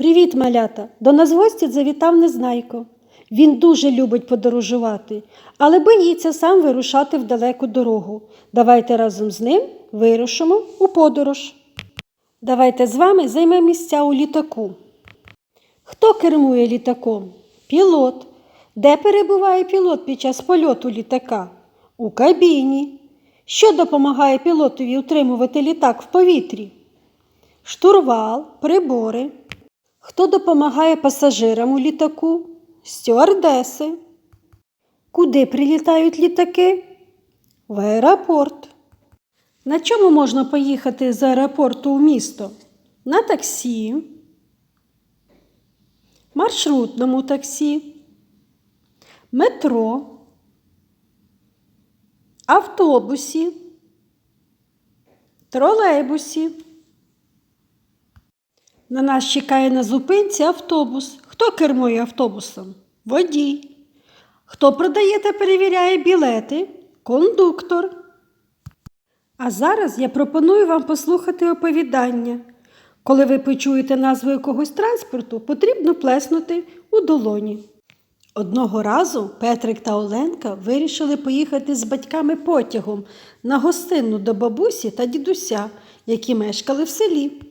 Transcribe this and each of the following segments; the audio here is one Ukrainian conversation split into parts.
Привіт, малята! До нас гості завітав Незнайко. Він дуже любить подорожувати, але боїться сам вирушати в далеку дорогу. Давайте разом з ним вирушимо у подорож. Давайте з вами займемо місця у літаку. Хто кермує літаком? Пілот. Де перебуває пілот під час польоту літака? У кабіні. Що допомагає пілотові утримувати літак в повітрі? Штурвал, прибори. Хто допомагає пасажирам у літаку? Стюардеси. Куди прилітають літаки? В аеропорт. На чому можна поїхати з аеропорту у місто? На таксі, маршрутному таксі, метро, автобусі, тролейбусі. На нас чекає на зупинці автобус. Хто кермує автобусом? Водій. Хто продає та перевіряє білети? Кондуктор. А зараз я пропоную вам послухати оповідання. Коли ви почуєте назву якогось транспорту, потрібно плеснути у долоні. Одного разу Петрик та Оленка вирішили поїхати з батьками потягом на гостину до бабусі та дідуся, які мешкали в селі.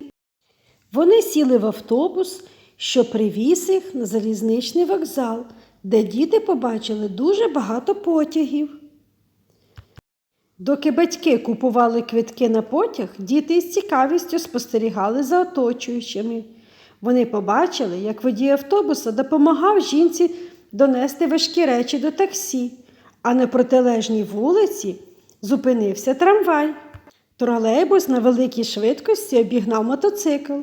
Вони сіли в автобус, що привіз їх на залізничний вокзал, де діти побачили дуже багато потягів. Доки батьки купували квитки на потяг, діти з цікавістю спостерігали за оточуючими. Вони побачили, як водій автобуса допомагав жінці донести важкі речі до таксі, а на протилежній вулиці зупинився трамвай. Тролейбус на великій швидкості обігнав мотоцикл.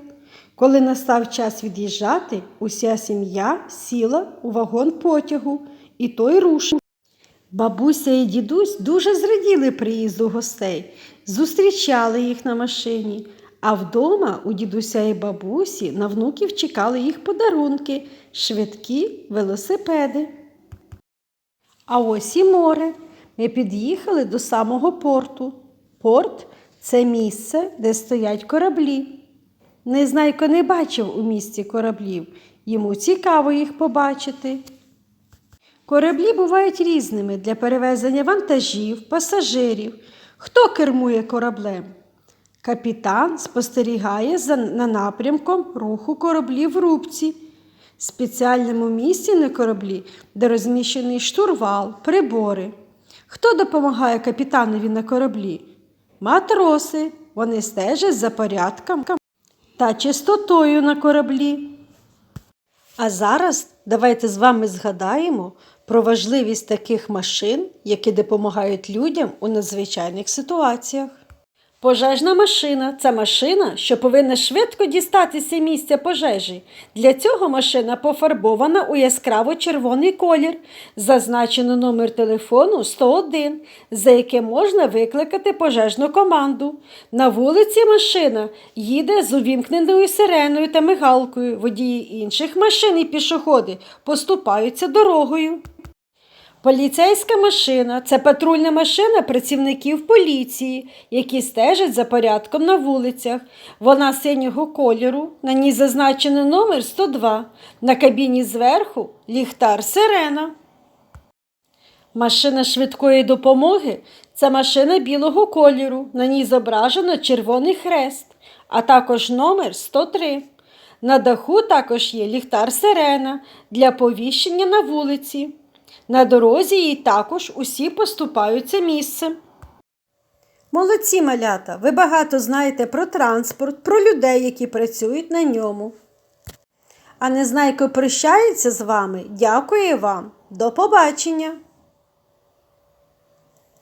Коли настав час від'їжджати, уся сім'я сіла у вагон потягу, і той рушив. Бабуся і дідусь дуже зраділи приїзду гостей, зустрічали їх на машині, а вдома у дідуся і бабусі на внуків чекали їх подарунки, швидкі велосипеди. А ось і море. Ми під'їхали до самого порту. Порт це місце, де стоять кораблі. Незнайко не бачив у місті кораблів. Йому цікаво їх побачити. Кораблі бувають різними для перевезення вантажів, пасажирів. Хто кермує кораблем? Капітан спостерігає за, на напрямком руху кораблів в рубці, спеціальному місці на кораблі, де розміщений штурвал, прибори. Хто допомагає капітанові на кораблі? Матроси. Вони стежать за порядком та чистотою на кораблі. А зараз давайте з вами згадаємо про важливість таких машин, які допомагають людям у надзвичайних ситуаціях. Пожежна машина це машина, що повинна швидко дістатися місця пожежі. Для цього машина пофарбована у яскраво червоний колір, зазначено номер телефону 101, за яким можна викликати пожежну команду. На вулиці машина їде з увімкненою сиреною та мигалкою. Водії інших машин і пішоходи поступаються дорогою. Поліцейська машина це патрульна машина працівників поліції, які стежать за порядком на вулицях. Вона синього кольору, на ній зазначено номер 102. На кабіні зверху ліхтар сирена. Машина швидкої допомоги це машина білого кольору. На ній зображено червоний хрест, а також номер 103. На даху також є ліхтар сирена для повіщення на вулиці. На дорозі їй також усі поступаються місцем. Молодці малята, ви багато знаєте про транспорт, про людей, які працюють на ньому. А Незнайко прощається з вами. Дякую вам. До побачення!